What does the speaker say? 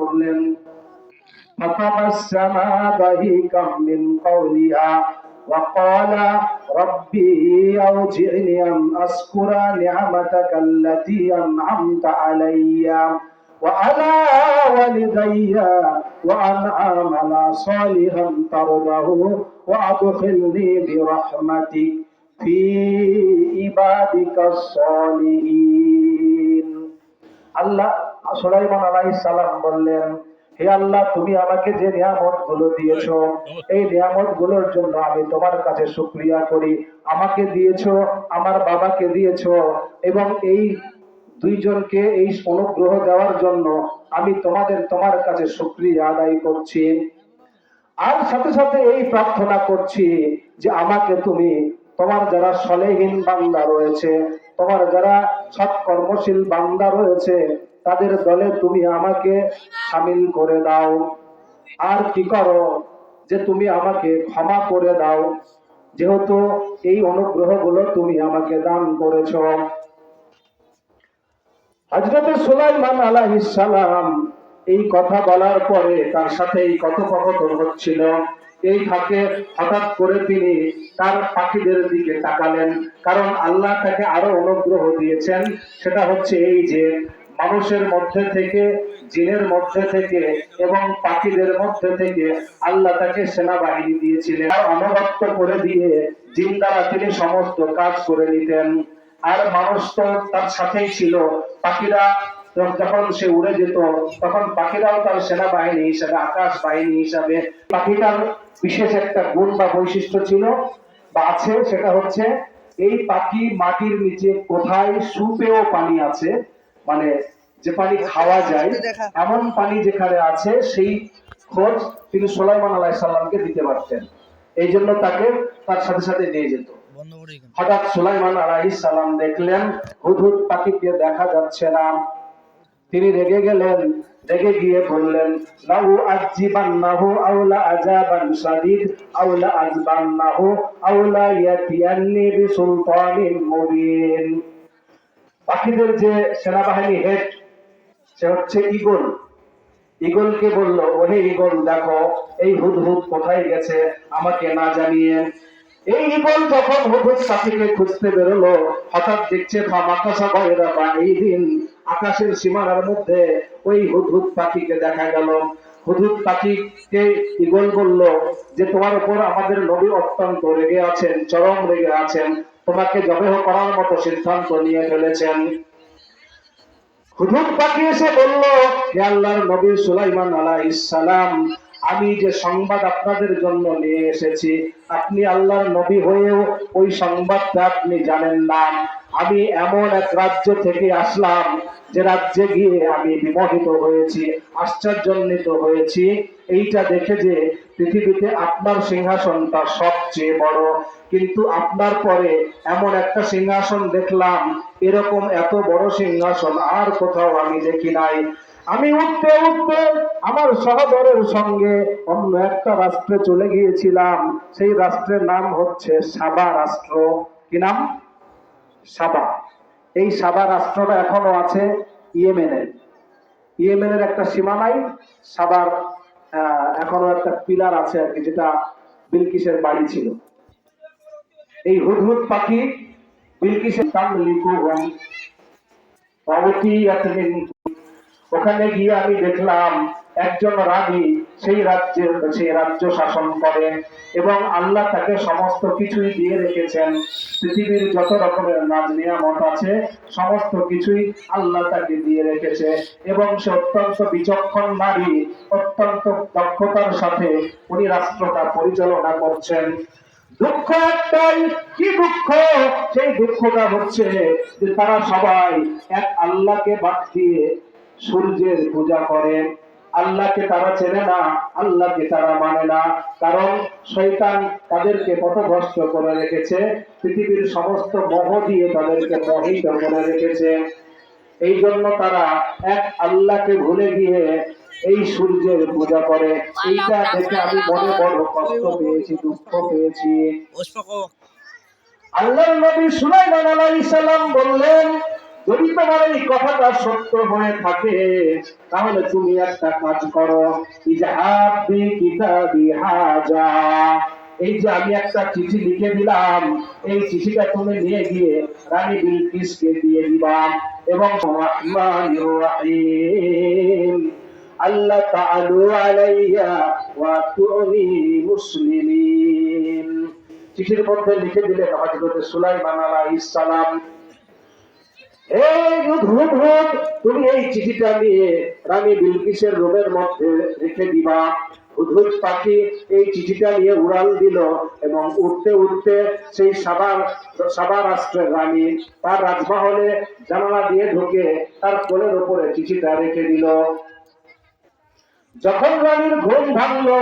করলেন فتبسم ضحكا من قولها وقال ربي أوجعني أن أذكر نعمتك التي أنعمت علي وعلى والدي وأن أعمل صالحا ترضه وأدخلني برحمتك في عبادك الصالحين আল্লাহ সুলাইমান আলাইহিস সালাম বললেন, হে আল্লাহ, তুমি আমাকে যে নিয়ামতগুলো দিয়েছ, এই নিয়ামতগুলোর জন্য আমি তোমার কাছে শুক্রিয়া করি। আমাকে দিয়েছ, আমার বাবাকে দিয়েছ এবং এই দুইজনকে এই অনুগ্রহ দেওয়ার জন্য আমি তোমাদের, তোমার কাছে শুক্রিয়া আদায় করছি। আর সাথে সাথে এই প্রার্থনা করছি যে আমাকে তুমি, তোমার যারা সলেহীন বান্দা রয়েছে, তোমার যারা সৎকর্মশীল বান্দা রয়েছে তাদের দলে তুমি আমাকে সামিল করে দাও। আর কি করো যে তুমি আমাকে ক্ষমা করে দাও? যেহেতু এই অনুগ্রহগুলো তুমি আমাকে দান করেছ। হজরত সুলাইমান আলাইহিস সালাম এই কথা বলার পরে তার সাথে এই কথোপকথন হচ্ছিল। এই ফাঁকে হঠাৎ করে তিনি তার পাখিদের দিকে তাকালেন। কারণ আল্লাহ তাকে আরও অনুগ্রহ দিয়েছেন। সেটা হচ্ছে এই যে মানুষের মধ্যে থেকে, জিনের মধ্যে থেকে এবং পাখিদের মধ্যে থেকে আল্লাহ তাকে সেনাবাহিনী দিয়েছিলেন। আর অনুগত্য করে দিয়ে জিন দ্বারা তিনি সমস্ত কাজ করে নিতেন। আর মানুষ তো তার সাথেই ছিল। পাখিরা যখন সে উড়ে যেত, তখন পাখিরাও তার সেনাবাহিনী হিসাবে, আকাশ বাহিনী হিসাবে। পাখিটার বিশেষ একটা গুণ বা বৈশিষ্ট্য ছিল বা আছে, সেটা হচ্ছে এই পাখি মাটির নিচে কোথায় সুপেও পানি আছে মানে যে পানি খাওয়া যায় এমন পানি যেখানে আছে সেই খোঁজ তিনি সোলাইমান আলাহ সাল্লামকে দিতে পারতেন। এই জন্য তাকে তার সাথে সাথে নিয়ে যেত। হঠাৎ সুলাইমান আলাইহিস সালাম দেখলেন হুদহুদ পাখিকে দেখা যাচ্ছে না। তিনি রেগে গেলেন রেগে গিয়ে বললেন লাহু আজিবান্নাহু আউলা আজাবান শাদীদ আউলা আজবান্নাহু আউলা ইয়াতিয়ান্নি বিসুলতানিন মুবিন। পাখিদের যে সেনাবাহিনী হেড সে হচ্ছে ইগল ইগলকে বলল, ওহে ইগল দেখো, এই হুদহুদ কোথায় গেছে? আমাকে না জানিয়ে। এই ইগল যখন হুদহুদ পাখিকে খুঁজতে বেরোলো, হঠাৎ দেখছে ফামাকাসা বাইরা বা এই দিন। আকাশের সীমানার মধ্যে ওই হুদহুদ পাখিকে দেখা গেল। হুদহুদ পাখিকে ইগল বলল, যে তোমার উপর আমাদের নবী অত্যন্ত রেগে আছেন, চরম রেগে আছেন তোমাকে জবেহ করার মতো সিদ্ধান্ত নিয়ে ফেলেছেন হুদুদ পাখি এসে বলল, হে আল্লাহর নবী সুলাইমান আলাইহিস সালাম, আমি যে সংবাদ আপনাদের জন্য নিয়ে এসেছি, আপনি আল্লাহর নবী হয়েও ওই সংবাদটা আপনি জানেন না। আমি এমন এক রাজ্য থেকে আসলাম, যে রাজ্যে গিয়ে আমি বিমোহিত হয়েছি, আশ্চর্যান্বিত হয়েছি। এইটা দেখে যে পৃথিবীতে আপনার সিংহাসনটা সবচেয়ে বড়। কিন্তু আপনার পরে এমন একটা সিংহাসন দেখলাম, এরকম এত বড় সিংহাসন আর কোথাও আমি দেখি নাই। আমি উঠতে উঠতে আমার সহদরের সঙ্গে অন্য একটা রাষ্ট্রে চলে গিয়েছিলাম। সেই রাষ্ট্রের নাম হচ্ছে সাবা রাষ্ট্র। কি নাম? সাবা। এই সাবা রাষ্ট্রটা এখনও আছে ইয়েমেনের। ইয়েমেনের একটা সীমানায় সাবার এখনও একটা পিলার আছে আর কি, যেটা বিলকিসের বাড়ি ছিল। এই হুদহুদ পাখি বিলকিসের ওখানে গিয়ে আমি দেখলাম একজন রানী সেই রাজ্যের সেই রাজ্য শাসন করে এবং আল্লাহ তাকে সমস্ত কিছুই দিয়ে রেখেছেন। পৃথিবীর যত রকমের নাজ নিয়ামত আছে, সমস্ত কিছুই আল্লাহ তাকে দিয়ে রেখেছে এবং সে অত্যন্ত বিচক্ষণ নারী, অত্যন্ত দক্ষতার সাথে উনি রাষ্ট্রটা পরিচালনা করছেন। দুঃখ একটাই, কি দুঃখ? সেই দুঃখটা হচ্ছে যে তারা সবাই এক আল্লাহকে বাদ দিয়ে সূর্যের পূজা করে। আল্লাহকে তারা চেনে না আল্লাহকে তারা মানে না। কারণ শয়তান তাদেরকে পথভ্রষ্ট করে রেখেছে পৃথিবীর সমস্ত মোহ দিয়ে তাদেরকে মোহিত করে রেখেছে। এই জন্য তারা এক আল্লাহকে ভুলে গিয়ে এই সূর্যের পূজা করে। এইটা দেখে আমি মনে বড় কষ্ট পেয়েছি দুঃখ পেয়েছি। আল্লাহর নবী সুলাইমান আলাইহিস সালাম বললেন যদি তোমার এই কথাটা সত্য হয়ে থাকে, তাহলে তুমি একটা কাজ করো। এই যে আমি একটা চিঠি লিখে দিলাম, এই চিঠিটা তুমি নিয়ে গিয়ে রানী বিলকিসকে দিয়ে দিবা এবং আল্লাহ তাআলু আলাইয়া ওয়া তুনি মুসলিমিন। চিঠির মধ্যে লিখে দিলেন হযরত সুলাইমান আলাইহিস সালাম তুমি এই চিঠিটা নিয়ে রানী বিলকিসের মধ্যে রেখে দিবা। পাখি এই চিঠিটা নিয়ে উড়াল দিল এবং উঠতে উঠতে সেই সাবার সাবা রাষ্ট্রের রানী তার রাজমহলে জানালা দিয়ে ঢুকে তার কোলের উপরে চিঠিটা রেখে দিল। যখন রানীর ঘুম ভাঙলো